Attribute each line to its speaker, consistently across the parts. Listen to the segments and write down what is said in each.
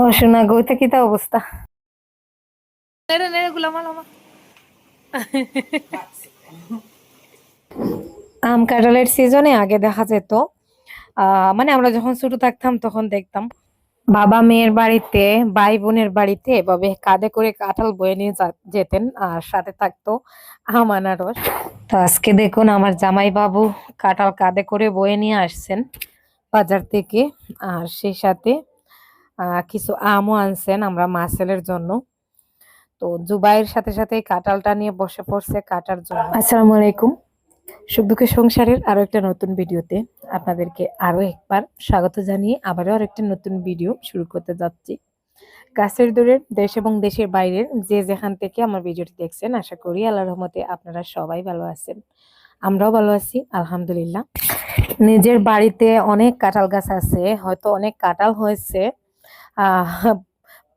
Speaker 1: ও শোনা গইতে কিতা অবস্থা? নেড়ে নেড়ে গুলামা লামা আম কাঁঠালের সিজনে আগে দেখা যেত। মানে আমরা যখন ছোট থাকতাম তখন দেখতাম। বাবা মেয়ের বাড়িতে ভাই বোনের বাড়িতে এভাবে কাঁধে করে কাঁঠাল বয়ে নিয়ে যেতেন আর সাথে থাকতো আম আনারস। তো আজকে দেখুন আমার জামাই বাবু কাঁঠাল কাঁধে করে বয়ে নিয়ে আসছেন বাজার থেকে। আর সেই সাথে কিছু আমও আনছেন আমরা মাসেলের জন্য। তো জুবাইয়ের সাথে সাথে এই কাঁঠালটা নিয়ে বসে পড়ছে কাটার জন্য। আসসালামু আলাইকুম। সুখ দুঃখের সংসারের আরও একটা নতুন ভিডিওতে আপনাদেরকে আরও একবার স্বাগত জানিয়ে আবারও আরেকটা নতুন ভিডিও শুরু করতে যাচ্ছি। কাছের দূরের দেশ এবং দেশের বাইরের যে যেখান থেকে আমার ভিডিওটি দেখছেন, আশা করি আল্লাহ রহমতে আপনারা সবাই ভালো আছেন। আমরাও ভালো আছি, আলহামদুলিল্লাহ। নিজের বাড়িতে অনেক কাঁঠাল গাছ আছে, হয়তো অনেক কাঁঠাল হয়েছে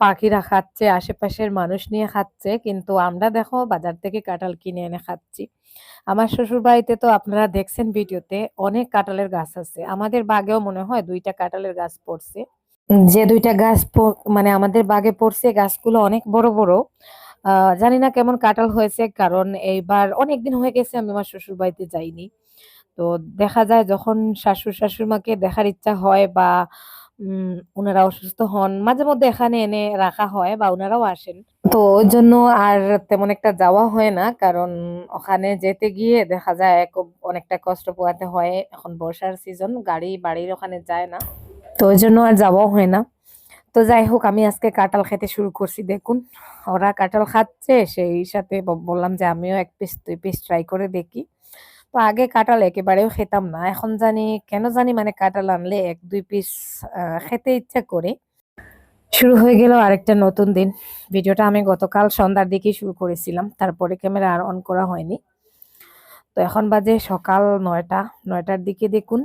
Speaker 1: পাখিরা খাচ্ছে, আশেপাশের মানুষ নিয়ে খাচ্ছে, কিন্তু আমরা দেখো বাজার থেকে কাঁঠাল কিনে এনে খাচ্ছি। আমার শ্বশুর বাড়িতে তো আপনারা দেখছেন ভিডিওতে অনেক কাঁঠালের গাছ আছে। আমাদের বাগেও মনে হয় দুইটা কাঁঠালের গাছ পড়ছে। যে দুইটা গাছ মানে আমাদের বাগে পড়ছে, গাছগুলো অনেক বড় বড়। জানি না কেমন কাঁঠাল হয়েছে, কারণ এইবার অনেকদিন হয়ে গেছে আমি আমার শ্বশুর বাড়িতে যাইনি। তো দেখা যায় যখন শাশুড় মাকে দেখার ইচ্ছা হয় বা উনারা অসুস্থ হন। মাঝে মধ্যে এখানে এনে রাখা হয় বা উনারাও আসেন। তো ওই জন্য আর তেমন একটা যাওয়া হয় না। কারণ ওখানে যেতে গিয়ে দেখা যায় খুব অনেকটা কষ্ট পোহাতে হয়। এখন বর্ষার সিজন গাড়ি বাড়ির ওখানে যায় না। তো ওই জন্য আর যাওয়াও হয় না। তো যাই হোক, আমি আজকে কাঁঠাল খেতে শুরু করছি। দেখুন, ওরা কাঁঠাল খাচ্ছে, সেই সাথে বললাম যে আমিও এক পিস দুই পিস ট্রাই করে দেখি। তো আগে কাঁঠাল একেবারেও খেতাম না। এখন জানি, কেন জানি মানে কাঁঠাল আনলে এক, দুই পিস খেতে ইচ্ছা করে। শুরু হয়ে গেল আরেকটা নতুন দিন। ভিডিওটা আমি গতকাল সন্ধ্যার দিকেই শুরু করেছিলাম। তারপরে ক্যামেরা আর অন করা হয়নি। তো এখন বাজে সকাল নয়টা। নয়টার দিকে দেখুন।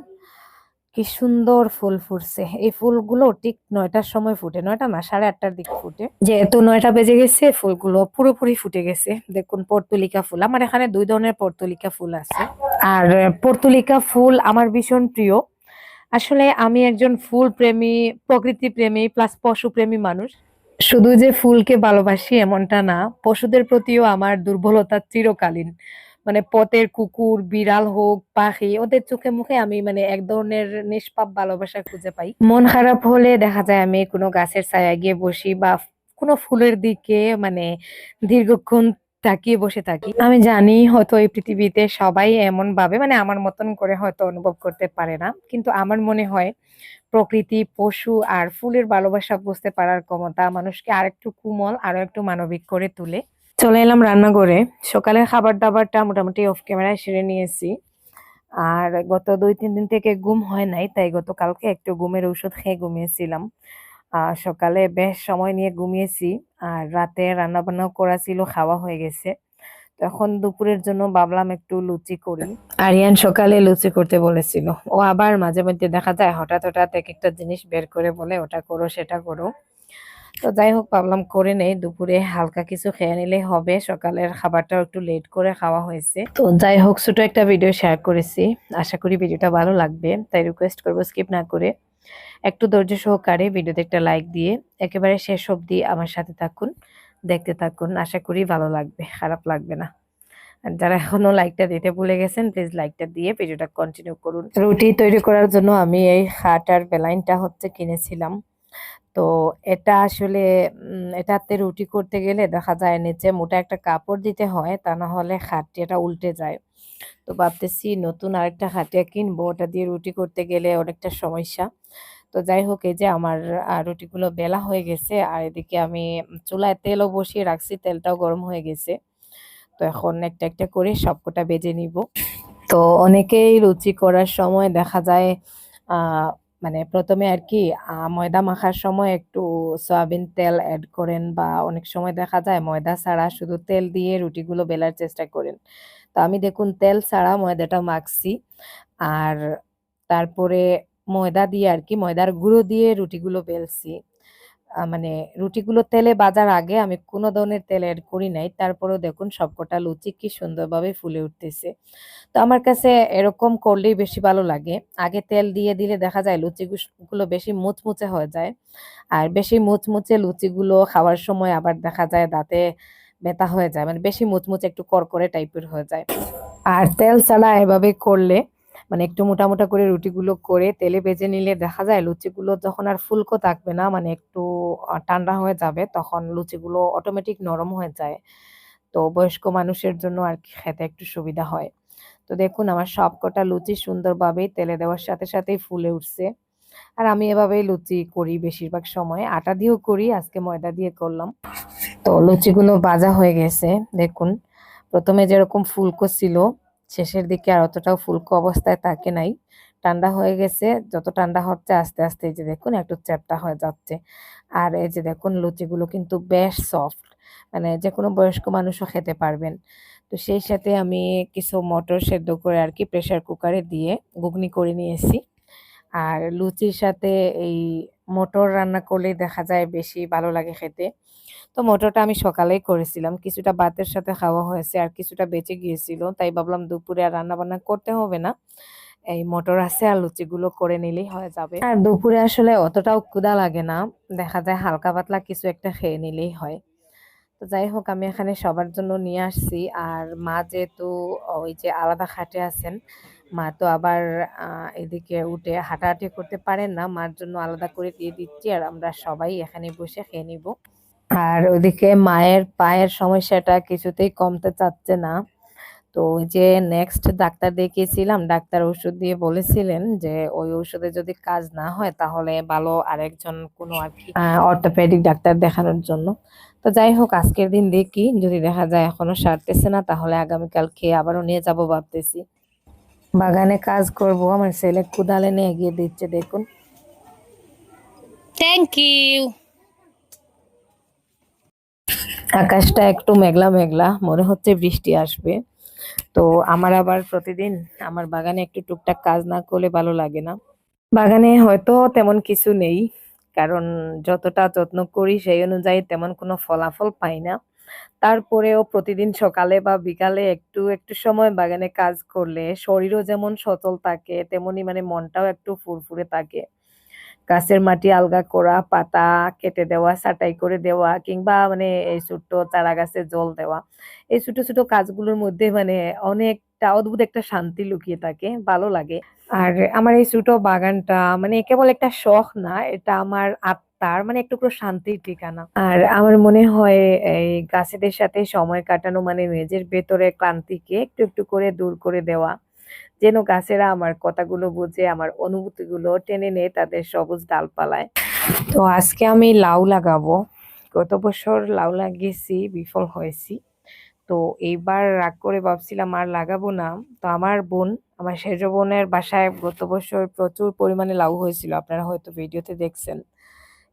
Speaker 1: কি সুন্দর ফুল ফুটছে। এই ফুলগুলো ঠিক নয়টার সময় ফুটে, নয়টা না, সাড়ে আটটার দিকে ফুটে। যেহেতু নয়টা বেজে গেছে, ফুলগুলো পুরোপুরি ফুটে গেছে। দেখুন, পর্তুলিকা ফুল। আমার এখানে দুই ধরনের পর্তুলিকা ফুল আছে। আর পর্তুলিকা ফুল আমার ভীষণ প্রিয়। আসলে আমি একজন ফুল প্রেমী, প্রকৃতি প্রেমী প্লাস পশু প্রেমী মানুষ। শুধু যে ফুলকে ভালোবাসি এমনটা না, পশুদের প্রতিও আমার দুর্বলতা চিরকালীন। মানে পথের কুকুর, বিড়াল হোক, পাখি, ওদের চোখে মুখে আমি মানে এক ধরনের নিষ্পাপ ভালোবাসা খুঁজে পাই। মন খারাপ হলে দেখা যায় আমি কোনো গাছের ছায়া গিয়ে বসি বা কোনো ফুলের দিকে মানে দীর্ঘক্ষণ তাকিয়ে বসে থাকি। আমি জানি হয়তো এই পৃথিবীতে সবাই এমন ভাবে মানে আমার মতন করে হয়তো অনুভব করতে পারে না। কিন্তু আমার মনে হয় প্রকৃতি, পশু আর ফুলের ভালোবাসা বুঝতে পারার ক্ষমতা মানুষকে আরেকটু কোমল, আরও একটু মানবিক করে তুলে। চলে এলাম রান্নাঘরে। সকালের খাবার দাবারটা মোটামুটি অফ ক্যামেরায় সেরে নিয়েছি। আর গত দুই, তিন দিন থেকে ঘুম হয় নাই, তাই গতকালকে একটু ঘুমের ওষুধ খেয়ে ঘুমিয়েছিলাম। আহ সকালে বেশ সময় নিয়ে ঘুমিয়েছি, আর রাতে রান্না বান্নাও করা ছিল, খাওয়া হয়ে গেছে। এখন দুপুরের জন্য ভাবলাম একটু লুচি করি। আরিয়ান সকালে লুচি করতে বলেছিল। ও আবার মাঝে মধ্যে দেখা যায় হঠাৎ হঠাৎ এক একটা জিনিস বের করে বলে, ওটা করো, সেটা করো। তো যাই হোক, ভাবলাম করে নেই। দুপুরে হালকা কিছু খেয়ে নিলে হবে। সকালের খাবারটাও একটু লেট করে খাওয়া হয়েছে। তো যাই হোক, ছোট একটা ভিডিও শেয়ার করেছি। আশা করি ভিডিওটা ভালো লাগবে। তাই রিকোয়েস্ট করব স্কিপ না করে। একটু ধৈর্য সহকারে ভিডিওতে একটা লাইক দিয়ে একেবারে শেষ অবধি আমার সাথে থাকুন, দেখতে থাকুন। আশা করি ভালো লাগবে, খারাপ লাগবে না। যারা এখনও লাইকটা দিতে ভুলে গেছেন প্লিজ লাইকটা দিয়ে ভিডিওটা কন্টিনিউ করুন। রুটি তৈরি করার জন্য আমি এই খাট আর বেলাইনটা হচ্ছে কিনেছিলাম। তো এটা আসলে এটাতে রুটি করতে গেলে দেখা যায় নিচে মোটা একটা কাপড় দিতে হয়, তা না হলে খাটিয়াটা উল্টে যায়। তো ভাবতেছি নতুন আরেকটা খাটিয়া কিনবো, ওটা দিয়ে রুটি করতে গেলে অনেকটা সমস্যা। তো যাই হোক, এই যে আমার রুটিগুলো বেলা হয়ে গেছে, আর এদিকে আমি চুলায় তেলও বসিয়ে রাখছি, তেলটাও গরম হয়ে গেছে। তো এখন একটা একটা করে সবকটা বেজে নিব। তো অনেকেই রুচি করার সময় দেখা যায় মানে প্রথমে আর কি ময়দা মাখার সময় একটু সয়াবিন তেল অ্যাড করেন বা অনেক সময় দেখা যায় ময়দা ছাড়া শুধু তেল দিয়ে রুটিগুলো বেলার চেষ্টা করেন। তো আমি দেখুন, তেল ছাড়া ময়দাটা মাখছি। আর তারপরে ময়দা দিয়ে আর কি ময়দার গুঁড়ো দিয়ে রুটিগুলো বেলছি। মানে রুটিগুলো তেলে বাজার আগে আমি কোনো ধরনের তেল এড করি নাই। তারপরেও দেখুন সবকটা লুচি কি সুন্দরভাবে ফুলে উঠতেছে। তো আমার কাছে এরকম করলেই বেশি ভালো লাগে। আগে তেল দিয়ে দিলে দেখা যায় লুচি গুসগুলো বেশি মুচমুচে হয়ে যায়। আর বেশি মুচমুচে লুচিগুলো খাওয়ার সময় আবার দেখা যায় দাঁতে ব্যথা হয়ে যায়। মানে বেশি মুচমুচে একটু করকরে টাইপের হয়ে যায়। আর তেল ছাড়া এভাবে করলে মানে একটু মোটা, মোটা করে রুটিগুলো করে তেলে ভেজে নিলে দেখা যায় লুচিগুলো যখন আর ফুলকো থাকবে না মানে একটু ঠান্ডা হয়ে যাবে তখন লুচিগুলো অটোমেটিক নরম হয়ে যায়। তো বয়স্ক মানুষের জন্য আরকি খেতে একটু সুবিধা হয়। তো দেখুন আমার সবকটা লুচি সুন্দরভাবে তেলে দেওয়ার সাথে সাথেই ফুলে উঠছে। আর আমি এভাবেই লুচি করি বেশিরভাগ সময়। আটা দিয়েও করি, আজকে ময়দা দিয়ে করলাম। তো লুচিগুলো বাজা হয়ে গেছে দেখুন। প্রথমে যেরকম ফুলকো ছিল, শেষের দিকে আর অতটাও ফুলকো অবস্থায় থাকে নাই। ঠান্ডা হয়ে গেছে। যত ঠান্ডা হচ্ছে আস্তে, আস্তে এই যে দেখুন একটু চ্যাপ্টা হয়ে যাচ্ছে। আর এই যে দেখুন লুচিগুলো কিন্তু বেশ সফট। মানে যে কোনো বয়স্ক মানুষও খেতে পারবেন। তো সেই সাথে আমি কিছু মটর সেদ্ধ করে আর কি প্রেশার কুকারে দিয়ে ঘুগনি করে নিয়েছি। আর লুচির সাথে এই মটর রান্না করলেই দেখা যায় বেশি ভালো লাগে খেতে। তো মটরটা আমি সকালেই করেছিলাম। কিছুটা ভাতের সাথে খাওয়া হয়েছে আর কিছুটা বেঁচে গিয়েছিল। তাই ভাবলাম দুপুরে আর রান্না-বান্না করতে হবে না। এই মটর আছে আর লুচিগুলো করে নিলেই হয়ে যাবে। আর দুপুরে আসলে অতটাও ক্ষুধা লাগে না। দেখা যায় হালকা পাতলা কিছু একটা খেয়ে নিলেই হয়। তো যাই হোক আমি এখানে সবার জন্য নিয়ে আসছি। আর মা যেহেতু ওই যে আলাদা খাটে আছেন, মা তো আবার এদিকে উঠে হাঁটাহাঁটি করতে পারেন না। মার জন্য আলাদা করে দিয়ে দিচ্ছি আর আমরা সবাই এখানে বসে খেয়ে নিব। আর ওইদিকে মায়ের পায়ের সমস্যাটা কিছুতেই কমতে চাচ্ছে না। তো যে নেক্সট ডাক্তার দেখিয়েছিলাম, ডাক্তার ওষুধ দিয়ে বলেছিলেন যে ওই ওষুধে যদি কাজ না হয় তাহলে ভালো আরেকজন কোনো আরকি আ অর্থোপেডিক ডাক্তার দেখানোর জন্য। তো যাই হোক আজকের দিন দেখি যদি দেখা যায় এখনও সারতেছে না তাহলে আগামীকালকে আবারও নিয়ে যাব ভাবতেছি। বাগানে কাজ করব। আমার ছেলে কুদালে নিয়ে এগিয়ে দিচ্ছে দেখুন।
Speaker 2: থ্যাংক ইউ
Speaker 1: আকাশটা একটু মেঘলা, মেঘলা। মনে হচ্ছে বৃষ্টি আসবে। তো আমার আবার প্রতিদিন আমার বাগানে একটু টুকটাক কাজ না করলে ভালো লাগে না। বাগানে হয়তো তেমন কিছু নেই। কারণ যতটা যত্ন করি সেই অনুযায়ী তেমন কোনো ফলাফল পাই না। তারপরেও প্রতিদিন সকালে বা বিকালে একটু, একটু সময় বাগানে কাজ করলে শরীরও যেমন সচল থাকে তেমনি মানে মনটাও একটু ফুরফুরে থাকে। গাছের মাটি আলগা করা, পাতা কেটে দেওয়া, ছাঁটাই করে দেওয়া কিংবা মানে এই ছোট্ট চারা গাছে জল দেওয়া। এই ছোট, ছোট কাজগুলোর মধ্যে মানে অনেকটা অদ্ভুত একটা শান্তি লুকিয়ে থাকে। ভালো লাগে। আর আমার এই ছোট বাগানটা মানে কেবল একটা শখ না, এটা আমার আত্মার মানে একটু টুকরো শান্তির ঠিকানা। আর আমার মনে হয় এই গাছেদের সাথে সময় কাটানো মানে নিজের ভেতরে ক্লান্তিকে একটু, একটু করে দূর করে দেওয়া। যেন গাছেরা আমার কথাগুলো বুঝে আমার অনুভূতিগুলো টেনে নেয় তাদের সবুজ ডালপালায়। তো আজকে আমি লাউ লাগাবো। গত বছর লাউ লাগিয়েছি, বিফল হয়েছি। তো এইবার রাগ করে ভাবছিলাম আর লাগাবো না। তো আমার বোন, আমার সেজ বোনের বাসায় গত বছর প্রচুর পরিমাণে লাউ হয়েছিল। আপনারা হয়তো ভিডিওতে দেখছেন।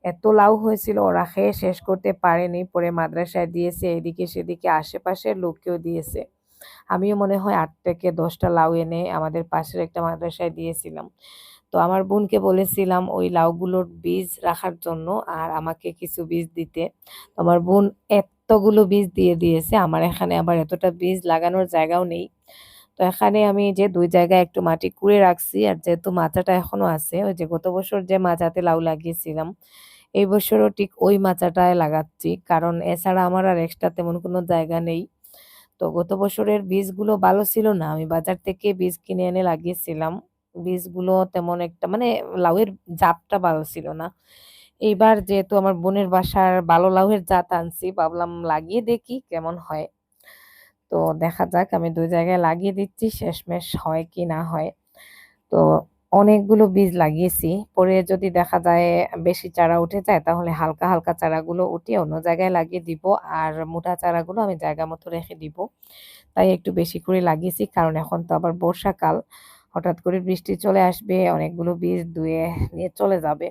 Speaker 1: এত লাউ হয়েছিল ওরা খেয়ে শেষ করতে পারেনি। পরে মাদ্রাসায় দিয়েছে, এদিকে সেদিকে আশেপাশের লোককেও দিয়েছে। আমিও মনে হয় আট থেকে দশটা লাউ এনে আমাদের পাশের একটা মাদ্রাসায় দিয়েছিলাম। তো আমার বোনকে বলেছিলাম ওই লাউগুলোর বীজ রাখার জন্য আর আমাকে কিছু বীজ দিতে। আমার বোন এতগুলো বীজ দিয়ে দিয়েছে। আমার এখানে আবার এতটা বীজ লাগানোর জায়গাও নেই। তো এখানে আমি যে দুই জায়গায় একটু মাটি কুড়ে রাখছি আর যেহেতু মাচাটা এখনও আছে, ওই যে গত বছর যে মাচাতে লাউ লাগিয়েছিলাম, এই বছরও ঠিক ওই মাচাটায় লাগাচ্ছি। কারণ এছাড়া আমার আর এক্সট্রা তেমন কোনো জায়গা নেই। তো গত বছরের বীজগুলো ভালো ছিল না। আমি বাজার থেকে বীজ কিনে এনে লাগিয়েছিলাম। বীজগুলো তেমন একটা মানে লাউয়ের জাতটা ভালো ছিল না। এইবার যেহেতু আমার বোনের বাসার ভালো লাউয়ের জাত আনছি, ভাবলাম লাগিয়ে দেখি কেমন হয়। তো দেখা যাক আমি দুই জায়গায় লাগিয়ে দিচ্ছি শেষমেশ হয় কি না হয়। তো অনেকগুলো বীজ লাগিয়েছি। পরে যদি দেখা যায় বেশি চারা উঠে যায় তাহলে হালকা, হালকা চারাগুলো উঠে অন্য জায়গায় লাগিয়ে দিব। আর মোটা চারাগুলো আমি জায়গা মতো রেখে দিব। তাই একটু বেশি করে লাগিয়েছি কারণ এখন তো আবার বর্ষাকাল। হঠাৎ করে বৃষ্টি চলে আসবে, অনেকগুলো বীজ ধুয়ে নিয়ে চলে যাবে।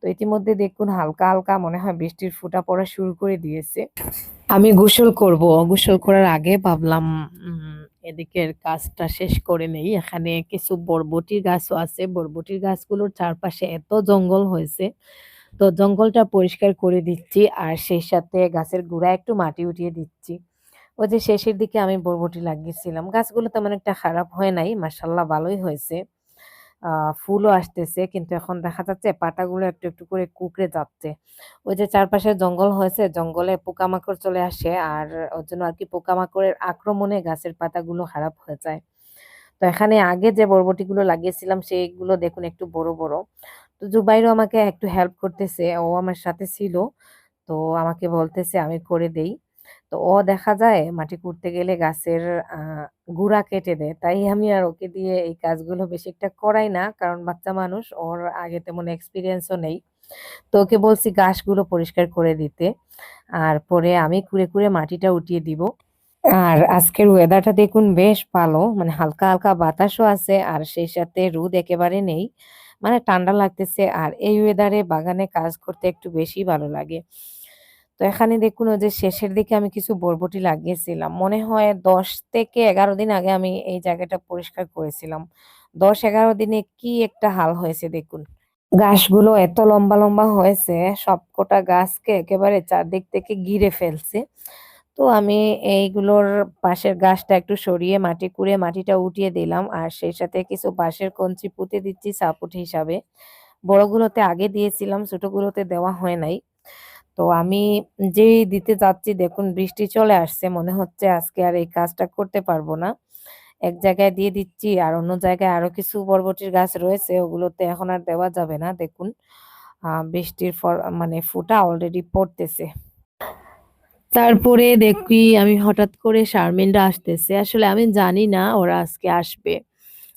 Speaker 1: তো ইতিমধ্যে দেখুন হালকা, হালকা মনে হয় বৃষ্টির ফোঁটা পড়া শুরু করে দিয়েছে। আমি গোসল করব। গোসল করার আগে ভাবলাম এদিকের কাজটা শেষ করে নেই। এখানে কিছু বরবটির গাছও আছে। বরবটির গাছগুলোর চারপাশে এত জঙ্গল হয়েছে। তো জঙ্গলটা পরিষ্কার করে দিচ্ছি আর সেই সাথে গাছের গুঁড়া একটু মাটি উঠিয়ে দিচ্ছি। ওই যে শেষের দিকে আমি বরবটি লাগিয়েছিলাম। গাছগুলো তেমন একটা খারাপ হয় নাই। মার্শাল্লাহ ভালোই হয়েছে। ফুলও আসতেছে কিন্তু এখন দেখা যাচ্ছে পাতাগুলো একটু, একটু করে কুঁকড়ে যাচ্ছে। ওই যে চারপাশে জঙ্গল হয়েছে, জঙ্গলে পোকামাকড় চলে আসে আর ওর জন্য আর কি পোকামাকড়ের আক্রমণে গাছের পাতাগুলো খারাপ হয়ে যায়। তো এখানে আগে যে বরবটিগুলো লাগিয়েছিলাম সেইগুলো দেখুন একটু বড়, বড়। তো জুবাইরও আমাকে একটু হেল্প করতেছে। ও আমার সাথে ছিল। তো আমাকে বলতেছে আমি করে দেই। তো ও দেখা যায় মাটি খুঁড়তে গেলে গাছের গুড়া কেটে দেয়। তাই আমি আর ওকে দিয়ে এই কাজগুলো বেশি একটা করাই না। কারণ বাচ্চা মানুষ ওর আগে তেমন এক্সপেরিয়েন্স ও নেই। তো ওকে বলছি গাছগুলো পরিষ্কার করে দিতে। আর পরে আমি কুরে, কুরে মাটিটা উঠিয়ে দিব। আর আজকের ওয়েদারটা দেখুন বেশ ভালো। মানে হালকা, হালকা বাতাসও আছে আর সেই সাথে রোদ একেবারে নেই। মানে ঠান্ডা লাগতেছে আর এই ওয়েদারে বাগানে কাজ করতে একটু বেশি ভালো লাগে। তো এখানে দেখুন যে শেষের দিকে আমি কিছু বরবটি লাগিয়েছিলাম। মনে হয় ১০ থেকে ১১ দিন আগে আমি এই জায়গাটা পরিষ্কার করেছিলাম। দশ এগারো দিনে কি একটা হাল হয়েছে দেখুন। গাছগুলো এত লম্বা, লম্বা হয়েছে সবকটা গাছকে একেবারে চারদিক থেকে ঘিরে ফেলছে। তো আমি এইগুলোর পাশের গাছটা একটু সরিয়ে মাটি খুঁড়ে মাটিটা উঠিয়ে দিলাম। আর সেই সাথে কিছু বাঁশের কঞ্চি পুঁতে দিচ্ছি সাপোর্ট হিসাবে। বড়গুলোতে আগে দিয়েছিলাম, ছোটগুলোতে দেওয়া হয় নাই। তো আমি যেই দিতে যাচ্ছি, দেখুন বৃষ্টি চলে আসছে। মনে হচ্ছে আজকে আর এই কাজটা করতে পারব না। এক জায়গায় দিয়ে দিচ্ছি আর অন্য জায়গায় আরও কিছু বরবটির গাছ রয়েছে, ওগুলোতে এখন আর দেওয়া যাবে না। দেখুন বৃষ্টির ফর মানে ফোঁটা অলরেডি পড়তেছে। তারপরে দেখি, আমি হঠাৎ করে শারমিনরা আসতেছে। আসলে আমি জানি না ওরা আজকে আসবে।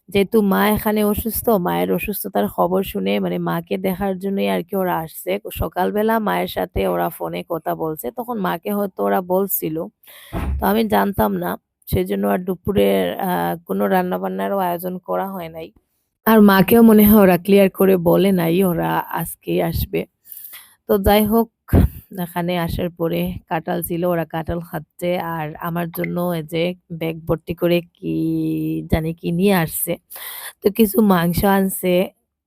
Speaker 1: যেহেতু মা এখানে অসুস্থ, মায়ের অসুস্থতার খবর শুনে মানে মাকে দেখার জন্যই আর কি ওরা আসছে। সকালবেলা মায়ের সাথে ওরা ফোনে কথা বলছে। তখন মাকে হয়তো ওরা বলছিল। তো আমি জানতাম না। সেজন্য আর দুপুরের আ কোনো রান্নাবান্নারও আয়োজন করা হয় নাই। আর মাকেও মনে হয় ওরা ক্লিয়ার করে বলে নাই ওরা আজকেই আসবে। তো যাই হোক এখানে আসার পরে কাঁঠাল ছিল, ওরা কাঁঠাল খাচ্ছে আর আমার জন্য এই যে ব্যাগ ভর্তি করে কি জানি কি নিয়ে আসছে। তো কিছু মাংস আনছে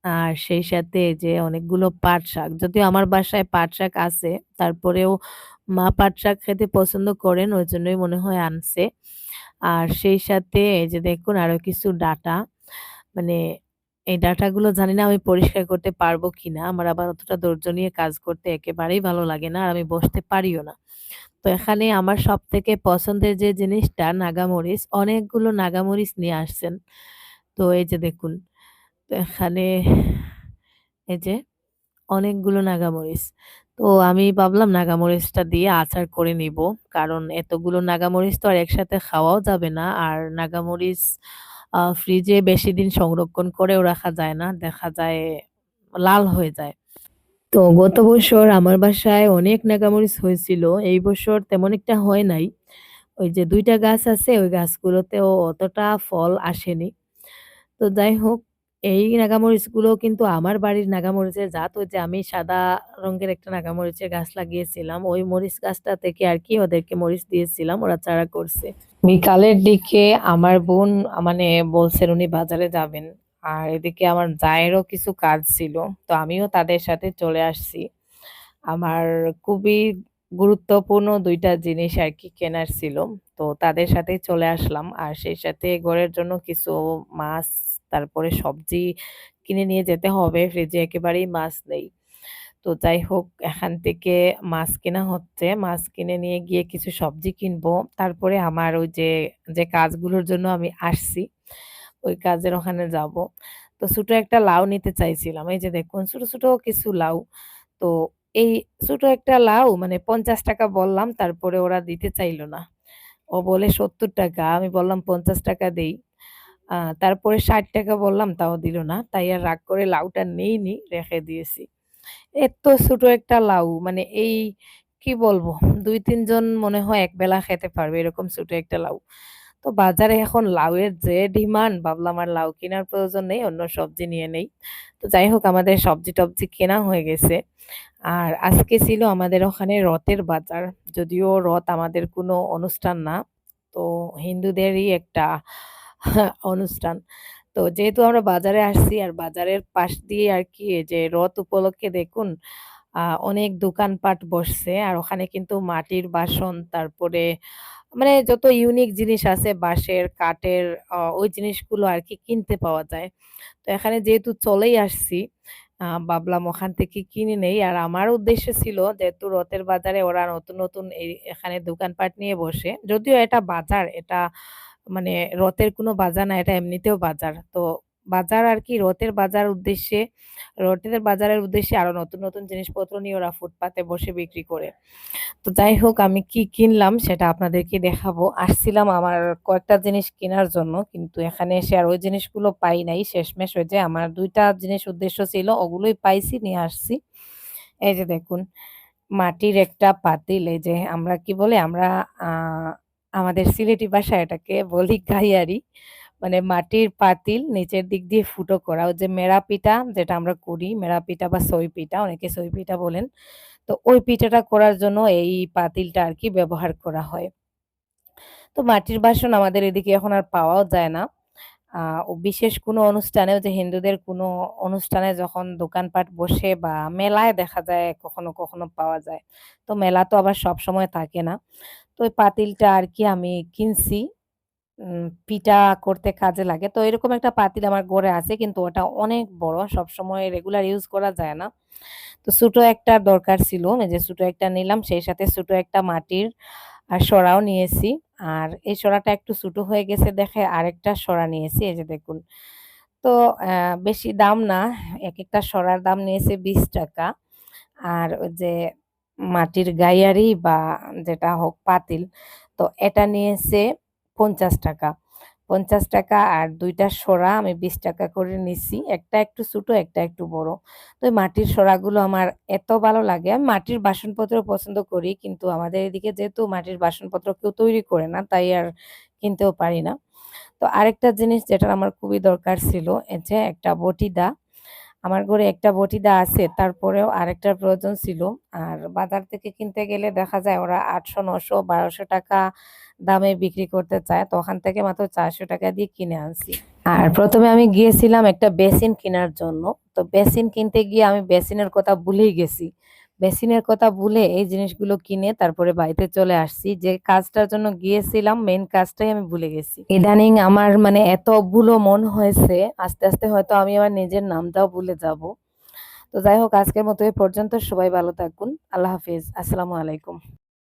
Speaker 1: আর সেই সাথে যে অনেকগুলো পাট শাক। যদিও আমার বাসায় পাট শাক আছে, তারপরেও মা পাট শাক খেতে পছন্দ করেন, ওই জন্যই মনে হয় আনছে। আর সেই সাথে এই যে দেখুন আরও কিছু ডাটা মানে এই ডাটাগুলো জানি না আমি পরিষ্কার করতে পারব কিনা। আমার আবার অতটা ধৈর্য নিয়ে কাজ করতে একেবারেই ভালো লাগে না। আর আমি বসতে পারিও না। তো এখানে আমার সব থেকে পছন্দের যে জিনিসটা নাগামরিচ, অনেকগুলো নাগামরিচ নিয়ে আসছেন। তো এই যে দেখুন। তো এখানে এই যে অনেকগুলো নাগামরিচ। তো আমি ভাবলাম নাগামরিচটা দিয়ে আচার করে নিবো। কারণ এতগুলো নাগামরিচ তো আর একসাথে খাওয়াও যাবে না। আর নাগামরিচ আ বেশি দিন সংরক্ষণ করেও রাখা যায় না। দেখা যায় লাল হয়ে যায়। তো গত বছর আমার বাসায় অনেক নাগামরিচ হয়েছিল। এই বছর তেমন একটা হয় নাই। ওই যে দুইটা গাছ আছে, ওই গাছগুলোতেও অতটা ফল আসেনি। তো যাই হোক এই নাগামরিচগুলো কিন্তু আমার বাড়ির নাগামরিচের জাত। যে আমি সাদা রঙের একটা নাগামরিচের গাছ লাগিয়েছিলাম। ওই মরিচ গাছটা থেকে আর কি ওদেরকে মরিচ দিয়েছিলাম। ওরা চারা করছে। বিকালের দিকে আমার বোন মানে বলছেন উনি বাজারে যাবেন। আর এদিকে আমার জায়েরও কিছু কাজ ছিল। তো আমিও তাদের সাথে চলে আসছি। আমার খুবই গুরুত্বপূর্ণ দুইটা জিনিস আর কি কেনার ছিল। তো তাদের সাথেই চলে আসলাম। আর সেই সাথে ঘরের জন্য কিছু মাছ, তারপরে সবজি কিনে নিয়ে যেতে হবে। ফ্রিজে একেবারেই মাছ নেই। তো যাই হোক এখান থেকে মাছ কেনা হচ্ছে। মাছ কিনে নিয়ে গিয়ে কিছু সবজি কিনবো। তারপরে আমার ওই যে, যে কাজগুলোর জন্য আমি আসছি, ওই কাজের ওখানে যাব। তো ছোট একটা লাউ নিতে চাইছিলাম। এই যে দেখুন ছোট, ছোট কিছু লাউ। তো এই ছোট একটা লাউ মানে ৳৫০ বললাম তারপরে ওরা দিতে চাইল না। ও বলে ৳৭০ আমি বললাম ৳৫০ দেই। তারপরে ৳৬০ বললাম তাও দিল না। তাই আর রাগ করে লাউটা নেইনি, রেখে দিয়েছি। এত ছোট একটা লাউ মানে এই কি বলব ২-৩ জন মনে হয় একবেলা খেতে পারবে এরকম ছোট একটা লাউ। তো বাজারে এখন লাউয়ের যে ডিমান্ড ভাবলাম আর লাউ কেনার প্রয়োজন নেই, অন্য সবজি নিয়ে নেই। তো যাই হোক আমাদের সবজি-টবজি কেনা হয়ে গেছে। আর আজকে ছিল আমাদের ওখানে রথের বাজার। যদিও রথ আমাদের কোনো অনুষ্ঠান না। তো হিন্দুদেরই একটা অনুষ্ঠান। তো যেহেতু আমরা বাজারে আসছি আর বাজারের পাশ দিয়ে আরকি এই যে রথ উপলক্ষে দেখুন অনেক দোকানপাট বসছে। আর ওখানে কিন্তু মাটির বাসন তারপরে মানে যত ইউনিক জিনিস আছে বাঁশের, কাঠের ওই জিনিসগুলো আর কি কিনতে পাওয়া যায়। তো এখানে যেহেতু চলেই আসছি, আ ভাবলাম ওখান থেকে কিনে নেই। আর আমার উদ্দেশ্য ছিল যেহেতু রথের বাজারে ওরা নতুন, নতুন এখানে দোকানপাট নিয়ে বসে। যদিও এটা বাজার, এটা মানে রথের কোনো বাজার না, এটা এমনিতেও বাজার। তো বাজার আর কি রথের বাজার উদ্দেশ্যে রথের বাজারের উদ্দেশ্যে আরও নতুন, নতুন জিনিসপত্র নিয়ে ওরা ফুটপাতে বসে বিক্রি করে। তো যাই হোক আমি কি কিনলাম সেটা আপনাদেরকে দেখাবো। আসছিলাম আমার কয়েকটা জিনিস কেনার জন্য। কিন্তু এখানে এসে আর ওই জিনিসগুলো পাই নাই। শেষমেশ যে আমার দুইটা জিনিস উদ্দেশ্য ছিল ওগুলোই পাইছি, নিয়ে আসছি। এই যে দেখুন মাটির একটা পাতিল এই যে আমরা কি বলে আমরা আমাদের সিলেটি ভাষায় এটাকে বলি গাইয়ারি। মানে মাটির পাতিল নিচের দিক দিয়ে ফুটো করা। যে মেড়া পিঠা যেটা আমরা করি, মেড়া পিঠা বা সই পিঠা, অনেকে সই পিঠা বলেন। তো ওই পিঠাটা করার জন্য এই পাতিলটা আর কি ব্যবহার করা হয়। তো মাটির বাসন আমাদের এদিকে এখন আর পাওয়াও যায় না। বিশেষ কোনো অনুষ্ঠানেও যে হিন্দুদের কোনো অনুষ্ঠানে যখন দোকানপাট বসে বা মেলায় দেখা যায় কখনো, কখনো পাওয়া যায়। তো মেলা তো আবার সবসময় থাকে না। তো ওই পাতিলটা আর কি আমি কিনছি। পিঠা করতে কাজে লাগে। তো এরকম একটা পাতিল আমার গড়ে আছে কিন্তু ওটা অনেক বড়। সব সময় রেগুলার ইউজ করা যায় না। তো ছোট একটা দরকার ছিল। যে ছোটো একটা নিলাম। সেই সাথে ছোটো একটা মাটির আর সরাও নিয়েছি। আর এই সরাটা একটু ছোট হয়ে গেছে দেখে আরেকটা সরা নিয়েছি। এই যে দেখুন। তো বেশি দাম না। এক একটা সরার দাম নিয়েছে ৳২০ আর ওই যে মাটির গাইয়ারি বা যেটা হোক পাতিল, তো এটা নিয়েছে ৳৫০ ৳৫০ আর দুইটা সরা আমি ৳২০ করে নিছি। একটা একটু ছোট, একটা একটু বড়। তো মাটির সরাগুলো আমার এত ভালো লাগে। আমি মাটির বাসনপত্র পছন্দ করি। কিন্তু আমাদের এদিকে যেহেতু মাটির বাসনপত্র কেউ তৈরি করে না, তাই আর কিনতেও পারি না। তো আরেকটা জিনিস যেটা আমার খুবই দরকার ছিল যে একটা বটিদা। আমার ঘরে একটা বটিদা আছে, তারপরেও আরেকটা প্রয়োজন ছিল। আর বাজার থেকে কিনতে গেলে দেখা যায় ওরা আটশো, নশো, বারোশো টাকা দামে বিক্রি করতে চায়। তো ওখান থেকে মাত্র ৳৪০০ দিয়ে কিনে আনছি। আর প্রথমে আমি গিয়েছিলাম একটা বেসিন কেনার জন্য। তো বেসিন কিনতে গিয়ে আমি বেসিনের কথা ভুলেই গেছি। বেসিনের কথা ভুলে এই জিনিসগুলো কিনে তারপরে বাড়িতে চলে আসছি। যে কাজটার জন্য গিয়েছিলাম মেন কাজটাই আমি ভুলে গেছি। ইদানিং আমার মানে এত ভুলো মন হয়েছে আস্তে, আস্তে হয়তো আমি আমার নিজের নামটাও ভুলে যাব। তো যাই হোক আজকের মতো এ পর্যন্ত। সবাই ভালো থাকুন। আল্লাহ হাফিজ আসসালামু আলাইকুম।